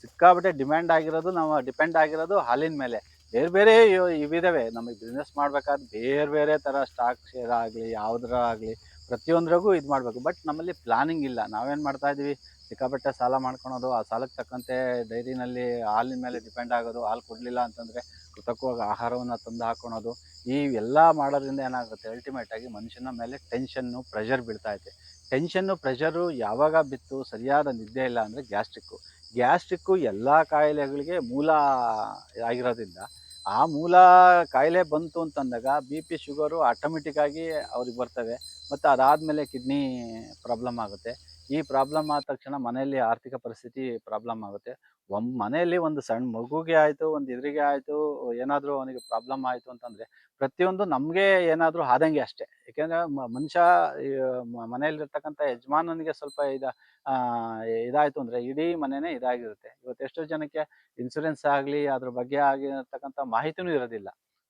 ಸಿಕ್ಕಾಪಟ್ಟೆ ಡಿಮ್ಯಾಂಡ್ ಆಗಿರೋದು, ನಾವು ಡಿಪೆಂಡ್ ಆಗಿರೋದು ಹಾಲಿನ ಮೇಲೆ. ಬೇರೆ ಬೇರೆ ಇವ್- ಇವಿದಾವೆ. ನಮಗೆ ಬಿಸ್ನೆಸ್ ಮಾಡ್ಬೇಕಾದ್ರೆ ಬೇರೆ ಬೇರೆ ಥರ ಸ್ಟಾಕ್ ಶೇರ್ ಆಗಲಿ, ಯಾವುದರ ಆಗಲಿ, ಪ್ರತಿಯೊಂದ್ರಾಗೂ ಇದು ಮಾಡಬೇಕು. ಬಟ್ ನಮ್ಮಲ್ಲಿ ಪ್ಲಾನಿಂಗ್ ಇಲ್ಲ. ನಾವೇನು ಮಾಡ್ತಾ ಇದೀವಿ? ಸಿಕ್ಕಾಪಟ್ಟೆ ಸಾಲ ಮಾಡ್ಕೊಳೋದು, ಆ ಸಾಲಕ್ಕೆ ತಕ್ಕಂತೆ ಡೈರಿನಲ್ಲಿ ಹಾಲಿನ ಮೇಲೆ ಡಿಪೆಂಡ್ ಆಗೋದು, ಹಾಲು ಕೊಡಲಿಲ್ಲ ಅಂತಂದರೆ ಕೃತಕವಾಗಿ ಆಹಾರವನ್ನು ತಂದು ಹಾಕೊಳೋದು, ಈ ಎಲ್ಲ ಮಾಡೋದ್ರಿಂದ ಏನಾಗುತ್ತೆ? ಅಲ್ಟಿಮೇಟ್ ಆಗಿ ಮನುಷ್ಯನ ಮೇಲೆ ಟೆನ್ಷನ್ನು ಪ್ರೆಷರ್ ಬೀಳ್ತಾ ಐತೆ. ಟೆನ್ಷನ್ನು ಪ್ರೆಷರು ಯಾವಾಗ ಬಿತ್ತು? ಸರಿಯಾದ ನಿದ್ದೆ ಇಲ್ಲ ಅಂದರೆ ಗ್ಯಾಸ್ಟ್ರಿಕ್ಕು ಗ್ಯಾಸ್ಟ್ರಿಕ್ಕು ಎಲ್ಲ ಕಾಯಿಲೆಗಳಿಗೆ ಮೂಲ ಆಗಿರೋದ್ರಿಂದ, ಆ ಮೂಲ ಕಾಯಿಲೆ ಬಂತು ಅಂತಂದಾಗ ಬಿ ಪಿ ಶುಗರು ಆಟೋಮೆಟಿಕ್ಕಾಗಿ ಅವ್ರಿಗೆ ಬರ್ತವೆ. ಮತ್ತು ಅದಾದಮೇಲೆ ಕಿಡ್ನಿ ಪ್ರಾಬ್ಲಮ್ ಆಗುತ್ತೆ. ಈ ಪ್ರಾಬ್ಲಮ್ ಆದ ತಕ್ಷಣ ಮನೆಯಲ್ಲಿ ಆರ್ಥಿಕ ಪರಿಸ್ಥಿತಿ ಪ್ರಾಬ್ಲಮ್ ಆಗುತ್ತೆ. ಒಂದು ಮನೆಯಲ್ಲಿ ಒಂದು ಸಣ್ಣ ಮಗುಗೆ ಆಯಿತು, ಒಂದು ಇದ್ರಿಗೆ ಆಯಿತು, ಏನಾದರೂ ಅವನಿಗೆ ಪ್ರಾಬ್ಲಮ್ ಆಯಿತು ಅಂತಂದರೆ ಪ್ರತಿಯೊಂದು ನಮಗೆ ಏನಾದರೂ ಆದಂಗೆ ಅಷ್ಟೇ. ಏಕೆಂದರೆ ಮನುಷ್ಯ ಮನೆಯಲ್ಲಿರ್ತಕ್ಕಂಥ ಯಜಮಾನನಿಗೆ ಸ್ವಲ್ಪ ಇದ ಇದಾಯಿತು ಅಂದರೆ ಇಡೀ ಮನೆಯೇ ಇದಾಗಿರುತ್ತೆ. ಇವತ್ತು ಎಷ್ಟೋ ಜನಕ್ಕೆ ಇನ್ಸೂರೆನ್ಸ್ ಆಗಲಿ, ಅದ್ರ ಬಗ್ಗೆ ಆಗಿರ್ತಕ್ಕಂಥ ಮಾಹಿತಿನೂ ಇರೋದಿಲ್ಲ.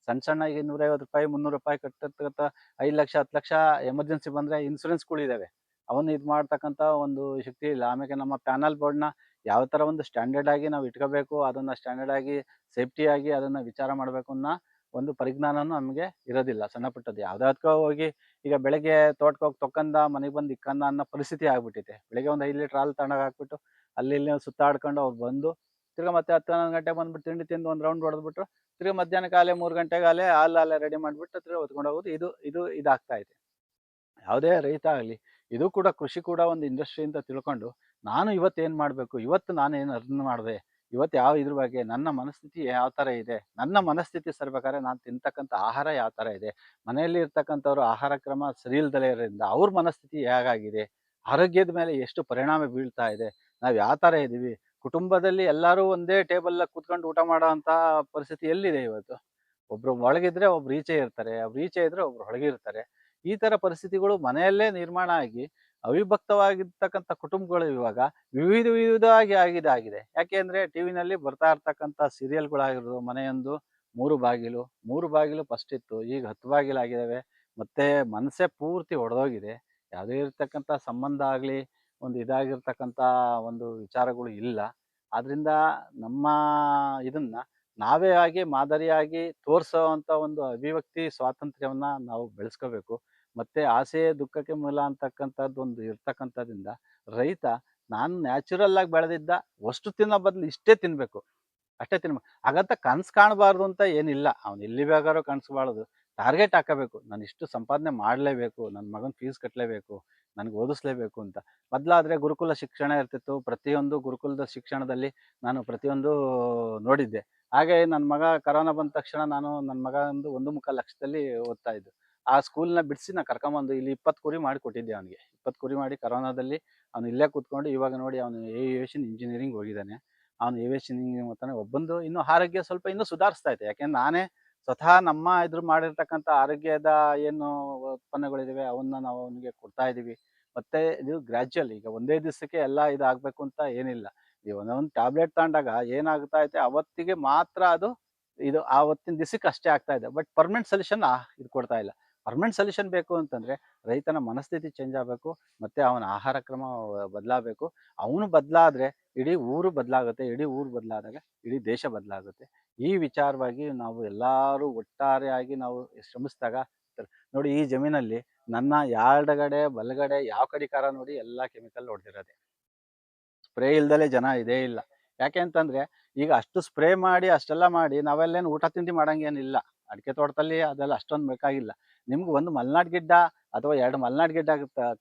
ಸಣ್ಣ ಸಣ್ಣ ಈಗ ನೂರೈವತ್ತು ರೂಪಾಯಿ, ಮುನ್ನೂರು ರೂಪಾಯಿ ಕಟ್ಟಿರ್ತಕ್ಕಂಥ ಐದು ಲಕ್ಷ, ಹತ್ತು ಲಕ್ಷ ಎಮರ್ಜೆನ್ಸಿ ಬಂದರೆ ಇನ್ಸೂರೆನ್ಸ್ಗಳಿದ್ದಾವೆ ಅವನ್ನ ಇದು ಮಾಡ್ತಕ್ಕಂಥ ಒಂದು ಶಕ್ತಿ ಇಲ್ಲ. ಆಮೇಲೆ ನಮ್ಮ ಪ್ಯಾನಲ್ ಬೋರ್ಡ್ನ ಯಾವ ಥರ ಒಂದು ಸ್ಟ್ಯಾಂಡರ್ಡ್ ಆಗಿ ನಾವು ಇಟ್ಕೋಬೇಕು, ಅದನ್ನು ಸ್ಟ್ಯಾಂಡರ್ಡ್ ಆಗಿ ಸೇಫ್ಟಿಯಾಗಿ ಅದನ್ನು ವಿಚಾರ ಮಾಡಬೇಕು ಅನ್ನೋ ಒಂದು ಪರಿಜ್ಞಾನನೂ ನಮಗೆ ಇರೋದಿಲ್ಲ ಸಣ್ಣ ಪುಟ್ಟದ್ದು ಯಾವುದಾದ್ಕೋ ಹೋಗಿ ಈಗ ಬೆಳಗ್ಗೆ ತೋಟಕ್ಕೆ ಹೋಗಿ ತೊಕ್ಕಂದ, ಮನೆಗೆ ಬಂದು ಇಕ್ಕಂದ ಅನ್ನೋ ಪರಿಸ್ಥಿತಿ ಆಗ್ಬಿಟ್ಟಿದೆ. ಬೆಳಗ್ಗೆ ಒಂದು ಐದು ಲೀಟ್ರ್ ಹಾಲು ತಣ್ಣಗೆ ಹಾಕ್ಬಿಟ್ಟು ಅಲ್ಲಿ ಇಲ್ಲಿ ಸುತ್ತಾಡ್ಕೊಂಡು ಅವ್ರು ಬಂದು ತಿರ್ಗಾ ಮತ್ತೆ ಹತ್ತು ಹನ್ನೊಂದು ಗಂಟೆಗೆ ಬಂದ್ಬಿಟ್ಟು ತಿಂಡಿ ತಿಂದು ಒಂದು ರೌಂಡ್ ಹೊಡೆದ್ಬಿಟ್ಟು ತಿರ್ಗಾ ಮಧ್ಯಾಹ್ನ ಕಾಲೇ ಮೂರು ಗಂಟೆಗಾಲೇ ಹಾಲು ಅಲ್ಲೇ ರೆಡಿ ಮಾಡಿಬಿಟ್ಟು ತಿರ್ಗಾ ಹೊತ್ಕೊಂಡು ಹೋಗೋದು. ಇದು ಇದು ಇದಾಗ್ತಾ ಇದೆ. ಯಾವುದೇ ರೈತ ಆಗಲಿ ಇದು ಕೂಡ ಕೃಷಿ ಕೂಡ ಒಂದು ಇಂಡಸ್ಟ್ರಿ ಅಂತ ತಿಳ್ಕೊಂಡು ನಾನು ಇವತ್ತು ಏನು ಮಾಡಬೇಕು? ಇವತ್ತು ನಾನು ಏನು ಅರ್ನ್ ಮಾಡಿದೆ? ಇವತ್ತು ಯಾವ ಇದ್ರ ಬಗ್ಗೆ? ನನ್ನ ಮನಸ್ಥಿತಿ ಯಾವ ಥರ ಇದೆ? ನನ್ನ ಮನಸ್ಥಿತಿ ಸರ್ಬೇಕಾದ್ರೆ ನಾನು ತಿಂತಕ್ಕಂಥ ಆಹಾರ ಯಾವ ಥರ ಇದೆ? ಮನೆಯಲ್ಲಿ ಇರ್ತಕ್ಕಂಥವ್ರು ಆಹಾರ ಕ್ರಮ ಸರಿ ಇಲ್ದಲೇ ಇರೋದ್ರಿಂದ ಅವ್ರ ಮನಸ್ಥಿತಿ ಹೇಗಾಗಿದೆ? ಆರೋಗ್ಯದ ಮೇಲೆ ಎಷ್ಟು ಪರಿಣಾಮ ಬೀಳ್ತಾ ಇದೆ? ನಾವು ಯಾವ ಥರ ಇದ್ದೀವಿ? ಕುಟುಂಬದಲ್ಲಿ ಎಲ್ಲರೂ ಒಂದೇ ಟೇಬಲ್ ಕೂತ್ಕೊಂಡು ಊಟ ಮಾಡೋವಂಥ ಪರಿಸ್ಥಿತಿ ಎಲ್ಲಿದೆ ಇವತ್ತು? ಒಬ್ರು ಒಳಗಿದ್ರೆ ಒಬ್ರು ಈಚೆ ಇರ್ತಾರೆ, ಒಬ್ರು ಈಚೆ ಇದ್ರೆ ಒಬ್ರು ಹೊಳಗೆ ಇರ್ತಾರೆ. ಈ ತರ ಪರಿಸ್ಥಿತಿಗಳು ಮನೆಯಲ್ಲೇ ನಿರ್ಮಾಣ ಆಗಿ ಅವಿಭಕ್ತವಾಗಿರ್ತಕ್ಕಂಥ ಕುಟುಂಬಗಳು ಇವಾಗ ವಿವಿಧ ವಿವಿಧವಾಗಿ ಆಗಿದೆ ಆಗಿದೆ. ಯಾಕೆ ಅಂದ್ರೆ ಟಿವಿನಲ್ಲಿ ಬರ್ತಾ ಇರ್ತಕ್ಕಂಥ ಸೀರಿಯಲ್ಗಳಾಗಿರೋದು ಮನೆಯೊಂದು ಮೂರು ಬಾಗಿಲು ಮೂರು ಬಾಗಿಲು ಫಸ್ಟ್ ಇತ್ತು, ಈಗ ಹತ್ತು ಬಾಗಿಲು ಆಗಿದಾವೆ. ಮತ್ತೆ ಮನಸ್ಸೇ ಪೂರ್ತಿ ಒಡೆದೋಗಿದೆ. ಯಾವುದೇ ಇರ್ತಕ್ಕಂಥ ಸಂಬಂಧ ಆಗಲಿ, ಒಂದು ಇದಾಗಿರ್ತಕ್ಕಂಥ ಒಂದು ವಿಚಾರಗಳು ಇಲ್ಲ. ಆದ್ರಿಂದ ನಮ್ಮ ಇದನ್ನ ನಾವೇ ಆಗಿ ಮಾದರಿಯಾಗಿ ತೋರಿಸೋ ಅಂತ ಒಂದು ಅಭಿವ್ಯಕ್ತಿ, ಸ್ವಾತಂತ್ರ್ಯವನ್ನ ನಾವು ಬೆಳೆಸ್ಕೋಬೇಕು. ಮತ್ತೆ ಆಸೆ ದುಃಖಕ್ಕೆ ಮೂಲ ಅಂತಕ್ಕಂಥದ್ದು ಒಂದು ಇರ್ತಕ್ಕಂಥದ್ರಿಂದ ರೈತ ನಾನು ನ್ಯಾಚುರಲ್ ಆಗಿ ಬೆಳೆದಿದ್ದ ಅಷ್ಟು ತಿನ್ನೋ ಬದಲು ಇಷ್ಟೇ ತಿನ್ನಬೇಕು ಅಷ್ಟೇ ತಿನ್ಬೇಕು ಹಾಗಂತ ಕನ್ಸು ಕಾಣಬಾರ್ದು ಅಂತ ಏನಿಲ್ಲ. ಅವ್ನು ಎಲ್ಲಿ ಬೇಕಾದ್ರೂ ಕನಸುಬಾರ್ದು ಟಾರ್ಗೆಟ್ ಹಾಕಬೇಕು. ನಾನು ಇಷ್ಟು ಸಂಪಾದನೆ ಮಾಡಲೇಬೇಕು. ನನ್ನ ಮಗನ ಫೀಸ್ ಕಟ್ಟಲೇಬೇಕು ನನಗೆ ಓದಿಸ್ಲೇಬೇಕು ಅಂತ. ಮೊದಲಾದ್ರೆ ಗುರುಕುಲ ಶಿಕ್ಷಣ ಇರ್ತಿತ್ತು. ಪ್ರತಿಯೊಂದು ಗುರುಕುಲದ ಶಿಕ್ಷಣದಲ್ಲಿ ನಾನು ಪ್ರತಿಯೊಂದು ನೋಡಿದ್ದೆ. ಹಾಗೆ ನನ್ನ ಮಗ ಕರೋನಾ ಬಂದ ತಕ್ಷಣ ನಾನು ನನ್ನ ಮಗ ಒಂದು ಒಂದು ಮುಖ ಲಕ್ಷದಲ್ಲಿ ಓದ್ತಾ ಇದ್ದು. ಆ ಸ್ಕೂಲ್ನ ಬಿಡಿಸಿ ನಾ ಕರ್ಕೊಂಬಂದು ಇಲ್ಲಿ ಇಪ್ಪತ್ತು ಕುರಿ ಮಾಡಿ ಕೊಟ್ಟಿದ್ದೆ ಅವನಿಗೆ. ಇಪ್ಪತ್ತು ಕುರಿ ಮಾಡಿ ಕರೋನಾದಲ್ಲಿ ಅವನು ಇಲ್ಲೇ ಕೂತ್ಕೊಂಡು ಇವಾಗ ನೋಡಿ ಅವನು ಏವಿಯೇಷನ್ ಇಂಜಿನಿಯರಿಂಗ್ ಹೋಗಿದ್ದಾನೆ. ಅವನು ಏವಿಯೇಷನ್ ಇಂಜಿನಿಯರಿಂಗ್ ಒಬ್ಬಂದು ಇನ್ನೂ ಆರೋಗ್ಯ ಸ್ವಲ್ಪ ಇನ್ನೂ ಸುಧಾರಿಸ್ತಾ ಇದೆ ಯಾಕೆಂದ್ರೆ ನಾನೇ ಸ್ವತಃ ನಮ್ಮ ಇದ್ರ ಮಾಡಿರ್ತಕ್ಕಂಥ ಆರೋಗ್ಯದ ಏನು ಉತ್ಪನ್ನಗಳಿದಾವೆ ಅವನ್ನ ನಾವು ಅವನಿಗೆ ಕೊಡ್ತಾ ಇದ್ದೀವಿ. ಮತ್ತೆ ಇದು ಗ್ರ್ಯಾಜುವಲ್ ಈಗ ಒಂದೇ ದಿವಸಕ್ಕೆ ಎಲ್ಲ ಇದಾಗಬೇಕು ಅಂತ ಏನಿಲ್ಲ. ಈ ಒಂದೊಂದು ಟ್ಯಾಬ್ಲೆಟ್ ತಗೊಂಡಾಗ ಏನಾಗ್ತಾ ಐತೆ ಅವತ್ತಿಗೆ ಮಾತ್ರ ಅದು ಇದು ಆವತ್ತಿನ ದಿವಸಕ್ಕೆ ಅಷ್ಟೇ ಆಗ್ತಾ ಇದೆ. ಬಟ್ ಪರ್ಮನೆಂಟ್ ಸೊಲ್ಯೂಷನ್ ಇದು ಕೊಡ್ತಾ ಇಲ್ಲ. ಪರ್ಮನೆಂಟ್ ಸೊಲ್ಯೂಷನ್ ಬೇಕು ಅಂತಂದ್ರೆ ರೈತನ ಮನಸ್ಥಿತಿ ಚೇಂಜ್ ಆಗಬೇಕು, ಮತ್ತೆ ಅವನ ಆಹಾರ ಕ್ರಮ ಬದಲಾಗಬೇಕು. ಅವನು ಬದಲಾದ್ರೆ ಇಡೀ ಊರು ಬದಲಾಗುತ್ತೆ, ಇಡೀ ಊರು ಬದಲಾದಾಗ ಇಡೀ ದೇಶ ಬದಲಾಗುತ್ತೆ. ಈ ವಿಚಾರವಾಗಿ ನಾವು ಎಲ್ಲರೂ ಒಟ್ಟಾರೆಯಾಗಿ ನಾವು ಶ್ರಮಿಸಿದಾಗ ನೋಡಿ ಈ ಜಮೀನಲ್ಲಿ ನನ್ನ ಎರಡಗಡೆ, ಬಲಗಡೆ ಯಾವ ಕಡಿಕಾರ ನೋಡಿ ಎಲ್ಲ ಕೆಮಿಕಲ್ ಹೊಡೆದಿರೋದೆ ಸ್ಪ್ರೇ ಇಲ್ದಲೇ ಜನ ಇದೇ ಇಲ್ಲ. ಯಾಕೆ ಅಂತಂದ್ರೆ ಈಗ ಅಷ್ಟು ಸ್ಪ್ರೇ ಮಾಡಿ, ಅಷ್ಟೆಲ್ಲ ಮಾಡಿ ನಾವೆಲ್ಲೇನು ಊಟ ತಿಂಡಿ ಮಾಡಂಗೇನಿಲ್ಲ. ಅಡಿಕೆ ತೋಟದಲ್ಲಿ ಅದೆಲ್ಲ ಅಷ್ಟೊಂದು ಬೇಕಾಗಿಲ್ಲ. ನಿಮ್ಗೆ ಒಂದು ಮಲ್ನಾಡ್ ಗಿಡ್ಡ ಅಥವಾ ಎರಡು ಮಲ್ನಾಡ್ ಗಿಡ್ಡ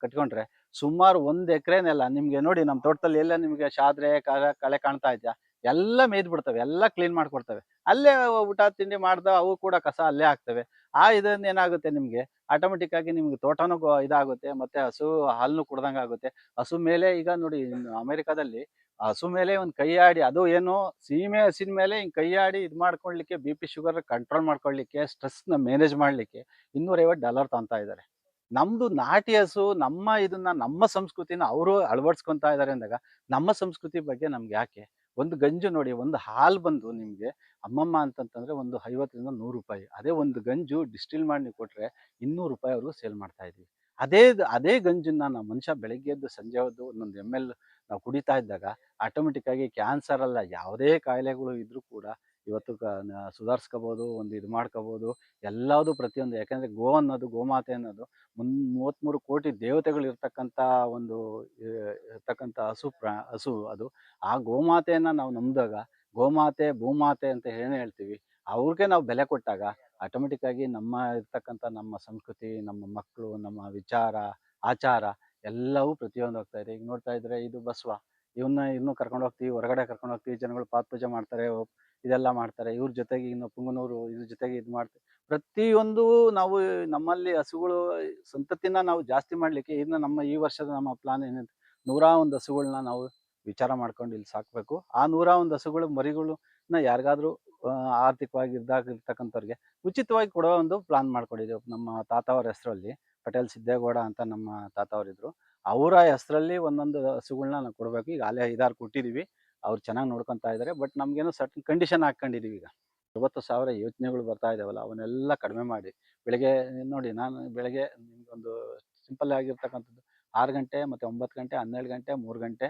ಕಟ್ಕೊಂಡ್ರೆ ಸುಮಾರು ಒಂದು ಎಕರೆನೆಲ್ಲ ನಿಮ್ಗೆ ನೋಡಿ ನಮ್ಮ ತೋಟದಲ್ಲಿ ಎಲ್ಲ ನಿಮಗೆ ಶಾದ್ರೆ ಕಳೆ ಕಳೆ ಕಾಣ್ತಾ ಇದೆಯಾ? ಎಲ್ಲ ಮೇಯ್ದು ಬಿಡ್ತವೆ, ಎಲ್ಲ ಕ್ಲೀನ್ ಮಾಡ್ಕೊಡ್ತವೆ. ಅಲ್ಲೇ ಊಟ ತಿಂಡಿ ಮಾಡ್ದ ಅವು ಕೂಡ ಕಸ ಅಲ್ಲೇ ಆಗ್ತವೆ. ಆ ಇದರಿಂದ ಏನಾಗುತ್ತೆ ನಿಮ್ಗೆ? ಆಟೋಮೆಟಿಕ್ ಆಗಿ ನಿಮ್ಗೆ ತೋಟನೂ ಇದಾಗುತ್ತೆ, ಮತ್ತೆ ಹಸು ಹಾಲನ್ನು ಕುಡ್ದಂಗೆ ಆಗುತ್ತೆ. ಹಸು ಮೇಲೆ ಈಗ ನೋಡಿ ಅಮೆರಿಕಾದಲ್ಲಿ ಹಸು ಮೇಲೆ ಒಂದು ಕೈಯಾಡಿ ಅದು ಏನು ಸೀಮೆ ಹಸಿನ ಮೇಲೆ ಹಿಂಗ್ ಕೈಯಾಡಿ ಇದು ಮಾಡ್ಕೊಳ್ಲಿಕ್ಕೆ ಬಿ ಪಿ ಶುಗರ್ ಕಂಟ್ರೋಲ್ ಮಾಡ್ಕೊಳ್ಳಿಕ್ಕೆ ಸ್ಟ್ರೆಸ್ನ ಮ್ಯಾನೇಜ್ ಮಾಡ್ಲಿಕ್ಕೆ ಇನ್ನೂರೈವತ್ತು ಡಾಲರ್ ತಗೊಂತಾ ಇದ್ದಾರೆ ನಮ್ಮದು ನಾಟಿ ಹಸು, ನಮ್ಮ ಇದನ್ನ, ನಮ್ಮ ಸಂಸ್ಕೃತಿನ ಅವರು ಅಳವಡಿಸ್ಕೊಂತಾ ಇದ್ದಾರೆ ಅಂದಾಗ, ನಮ್ಮ ಸಂಸ್ಕೃತಿ ಬಗ್ಗೆ ನಮ್ಗೆ ಯಾಕೆ? ಒಂದು ಗಂಜು ನೋಡಿ, ಒಂದು ಹಾಲು ಬಂದು ನಿಮ್ಗೆ ಅಮ್ಮಮ್ಮ ಅಂತಂತಂದರೆ ಒಂದು ಐವತ್ತರಿಂದ ನೂರು ರೂಪಾಯಿ. ಅದೇ ಒಂದು ಗಂಜು ಡಿಸ್ಟಿಲ್ ಮಾಡಿ ನೀವು ಕೊಟ್ರೆ ಇನ್ನೂರು ರೂಪಾಯಿವರೆಗೂ ಸೇಲ್ ಮಾಡ್ತಾ ಇದೀವಿ. ಅದೇ ಅದೇ ಗಂಜನ್ನ ನಾವು ಮನುಷ್ಯ ಬೆಳಗ್ಗೆ ಎದ್ದು ಸಂಜೆ ಹೊದ್ದು ಒಂದೊಂದು ಎಂ ಎಲ್ ನಾವು ಕುಡಿತಾ ಇದ್ದಾಗ ಆಟೋಮೆಟಿಕ್ಕಾಗಿ ಕ್ಯಾನ್ಸರ್ ಅಲ್ಲ, ಯಾವುದೇ ಕಾಯಿಲೆಗಳು ಇದ್ರೂ ಕೂಡ ಇವತ್ತು ಕ ಸುಧಾರಿಸ್ಕೋಬೋದು, ಒಂದು ಇದು ಮಾಡ್ಕೋಬೋದು ಎಲ್ಲದು ಪ್ರತಿಯೊಂದು. ಯಾಕಂದರೆ ಗೋ ಅನ್ನೋದು, ಗೋಮಾತೆ ಅನ್ನೋದು ಮುನ್ ಮೂವತ್ತ್ಮೂರು ಕೋಟಿ ದೇವತೆಗಳು ಇರ್ತಕ್ಕಂಥ ಒಂದು ಇರ್ತಕ್ಕಂಥ ಹಸು ಪ್ರಾ, ಹಸು ಅದು. ಆ ಗೋಮಾತೆಯನ್ನು ನಾವು ನಂಬಿದಾಗ ಗೋಮಾತೆ, ಭೂಮಾತೆ ಅಂತ ಏನು ಹೇಳ್ತೀವಿ, ಅವ್ರಿಗೆ ನಾವು ಬೆಲೆ ಕೊಟ್ಟಾಗ ಆಟೋಮೆಟಿಕ್ಕಾಗಿ ನಮ್ಮ ಇರ್ತಕ್ಕಂಥ ನಮ್ಮ ಸಂಸ್ಕೃತಿ, ನಮ್ಮ ಮಕ್ಕಳು ನಮ್ಮ ವಿಚಾರ, ಆಚಾರ ಎಲ್ಲವೂ ಪ್ರತಿಯೊಂದು ಹೋಗ್ತಾ ಇದೆ. ಈಗ ನೋಡ್ತಾ ಇದ್ರೆ ಇದು ಬಸವ ಇವನ್ನ ಇನ್ನೂ ಕರ್ಕೊಂಡು ಹೋಗ್ತೀವಿ, ಹೊರಗಡೆ ಕರ್ಕೊಂಡು ಹೋಗ್ತೀವಿ, ಜನಗಳು ಪಾತ್ ಪೂಜೆ ಮಾಡ್ತಾರೆ ಇದೆಲ್ಲ ಮಾಡ್ತಾರೆ, ಇವ್ರ ಜೊತೆಗೆ ಇನ್ನು ಪುಂಗನೂರು ಇದ್ರ ಜೊತೆಗೆ ಇದು ಮಾಡ್ತಾರೆ ಪ್ರತಿಯೊಂದು ನಾವು ನಮ್ಮಲ್ಲಿ ಹಸುಗಳು ಸಂತತಿನ ನಾವು ಜಾಸ್ತಿ ಮಾಡಲಿಕ್ಕೆ ಇನ್ನು ನಮ್ಮ ಈ ವರ್ಷದ ನಮ್ಮ ಪ್ಲಾನ್ ಏನಂತ ನೂರ ಒಂದು ಹಸುಗಳನ್ನ ನಾವು ವಿಚಾರ ಮಾಡ್ಕೊಂಡು ಇಲ್ಲಿ ಸಾಕಬೇಕು. ಆ ನೂರ ಒಂದು ಹಸುಗಳು, ಮರಿಗಳನ್ನ ಯಾರಿಗಾದ್ರೂ ಆರ್ಥಿಕವಾಗಿ ಇದ್ದಾಗ ಇರ್ತಕ್ಕಂಥವ್ರಿಗೆ ಉಚಿತವಾಗಿ ಕೊಡೋ ಒಂದು ಪ್ಲಾನ್ ಮಾಡ್ಕೊಂಡಿದ್ದೀವಿ ನಮ್ಮ ತಾತ ಅವ್ರ ಹೆಸರಲ್ಲಿ, ಪಟೇಲ್ ಸಿದ್ದೇಗೌಡ ಅಂತ ನಮ್ಮ ತಾತ ಅವರಿದ್ರು ಅವರ ಹೆಸರಲ್ಲಿ ಒಂದೊಂದು ಹಸುಗಳನ್ನ ನಾವು ಕೊಡಬೇಕು. ಈಗ ಅಲ್ಲೇ ಐದಾರು ಕೊಟ್ಟಿದ್ದೀವಿ ಅವ್ರು ಚೆನ್ನಾಗಿ ನೋಡ್ಕೊತಾ ಇದ್ದಾರೆ ಬಟ್ ನಮಗೇನೋ ಸರ್ಟನ್ ಕಂಡೀಷನ್ ಹಾಕ್ಕೊಂಡಿದ್ದೀವಿ ಈಗ. ಅರವತ್ತು ಸಾವಿರ ಯೋಚನೆಗಳು ಬರ್ತಾ ಇದಾವಲ್ಲ, ಅವನ್ನೆಲ್ಲ ಕಡಿಮೆ ಮಾಡಿ. ಬೆಳಗ್ಗೆ, ನೋಡಿ ನಾನು ಬೆಳಗ್ಗೆ ಒಂದು ಸಿಂಪಲ್ ಆಗಿರ್ತಕ್ಕಂಥದ್ದು, ಆರು ಗಂಟೆ ಮತ್ತು ಒಂಬತ್ತು ಗಂಟೆ, ಹನ್ನೆರಡು ಗಂಟೆ, ಮೂರು ಗಂಟೆ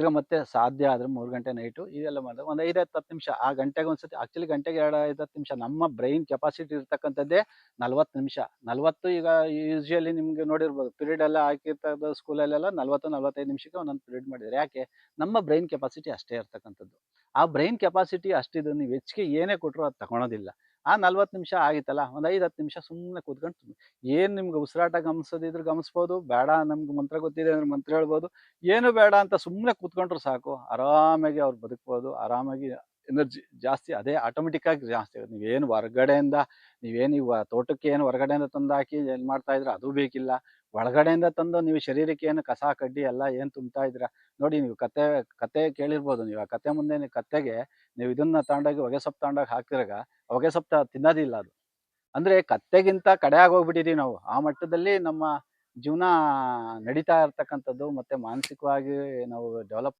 ತಿರ್ಗಾ ಮತ್ತೆ ಸಾಧ್ಯ ಆದ್ರೆ ಮೂರು ಗಂಟೆ ನೈಟು ಇದೆಲ್ಲ ಮಾಡಿದ್ರೆ ಒಂದು ಐದು ಹತ್ತು ನಿಮಿಷ, ಆ ಗಂಟೆಗೆ ಒಂದ್ಸತಿ ಆ್ಯಕ್ಚುಲಿ ಗಂಟೆಗೆ ಎರಡು ಐದು ಹತ್ತು ನಿಮಿಷ. ನಮ್ಮ ಬ್ರೈನ್ ಕೆಪಾಸಿಟಿ ಇರ್ತಕ್ಕಂಥದ್ದೇ ನಲ್ವತ್ತು ನಿಮಿಷ. ನಲ್ವತ್ತು ಈಗ ಯೂಶ್ವಲಿ ನಿಮ್ಗೆ ನೋಡಿರ್ಬೋದು ಪೀರಿಯಡ್ ಎಲ್ಲ ಹಾಕಿರ್ತಕ್ಕಂಥ ಸ್ಕೂಲಲ್ಲೆಲ್ಲ ನಲ್ವತ್ತು, ನಲ್ವತ್ತೈದು ನಿಮಿಷಕ್ಕೆ ಒಂದೊಂದು ಪೀರಿಯಡ್ ಮಾಡಿದ್ದಾರೆ ಯಾಕೆ? ನಮ್ಮ ಬ್ರೈನ್ ಕೆಪಾಸಿಟಿ ಅಷ್ಟೇ ಇರ್ತಕ್ಕಂಥದ್ದು. ಆ ಬ್ರೈನ್ ಕೆಪಾಸಿಟಿ ಅಷ್ಟಿದು ನೀವು ಹೆಚ್ಚಿಗೆ ಏನೇ ಕೊಟ್ಟರು ಅದು ತಗೊಳೋದಿಲ್ಲ. ಆ ನಲ್ವತ್ತು ನಿಮಿಷ ಆಗಿತ್ತಲ್ಲ, ಒಂದು ಐದು ಹತ್ತು ನಿಮಿಷ ಸುಮ್ಮನೆ ಕೂತ್ಕೊಂಡು ಏನು ನಿಮ್ಗೆ ಉಸಿರಾಟ ಗಮನಿಸೋದಿದ್ರೆ ಗಮನಿಸ್ಬೋದು ಬೇಡ ನಮ್ಗೆ ಮಂತ್ರ ಗೊತ್ತಿದೆ ಅಂದ್ರೆ ಮಂತ್ರ ಹೇಳ್ಬೋದು, ಏನು ಬೇಡ ಅಂತ ಸುಮ್ಮನೆ ಕೂತ್ಕೊಂಡ್ರು ಸಾಕು. ಆರಾಮಾಗಿ ಅವ್ರು ಬದುಕ್ಬೋದು, ಆರಾಮಾಗಿ ಎನರ್ಜಿ ಜಾಸ್ತಿ, ಅದೇ ಆಟೋಮೆಟಿಕ್ಕಾಗಿ ಜಾಸ್ತಿ ಆಗುತ್ತೆ. ನೀವೇನು ಹೊರಗಡೆಯಿಂದ ನೀವೇನು ಇವ ತೋಟಕ್ಕೆ ಏನು ಹೊರಗಡೆಯಿಂದ ತಂದು ಹಾಕಿ ಏನು ಮಾಡ್ತಾ ಇದ್ರೆ, ಅದು ಬೇಕಿಲ್ಲ. ಒಳಗಡೆಯಿಂದ ತಂದು ನೀವು ಶರೀರಕ್ಕೆ ಏನು ಕಸ, ಕಡ್ಡಿ ಎಲ್ಲ ಏನು ತುಂಬ್ತಾ ಇದ್ದೀರಾ ನೋಡಿ ನೀವು ಕತೆ ಕತೆ ಕೇಳಿರ್ಬೋದು. ನೀವು ಆ ಕತೆ ಮುಂದೆ ನೀವು ಕತೆಗೆ ನೀವು ಇದನ್ನ ತಗೊಂಡೋಗಿ ಹೊಗೆ ಸೊಪ್ಪು ತಗೊಂಡೋಗಿ ಹಾಕಿದಾಗ ಹೊಗೆ ಸೊಪ್ಪು ತಿನ್ನೋದಿಲ್ಲ ಅದು. ಅಂದ್ರೆ ಕತ್ತೆಗಿಂತ ಕಡೆ ಆಗೋಗ್ಬಿಟ್ಟಿದೀವಿ ನಾವು. ಆ ಮಟ್ಟದಲ್ಲಿ ನಮ್ಮ ಜೀವನ ನಡೀತಾ ಇರ್ತಕ್ಕಂಥದ್ದು ಮತ್ತೆ ಮಾನಸಿಕವಾಗಿ ನಾವು ಡೆವಲಪ್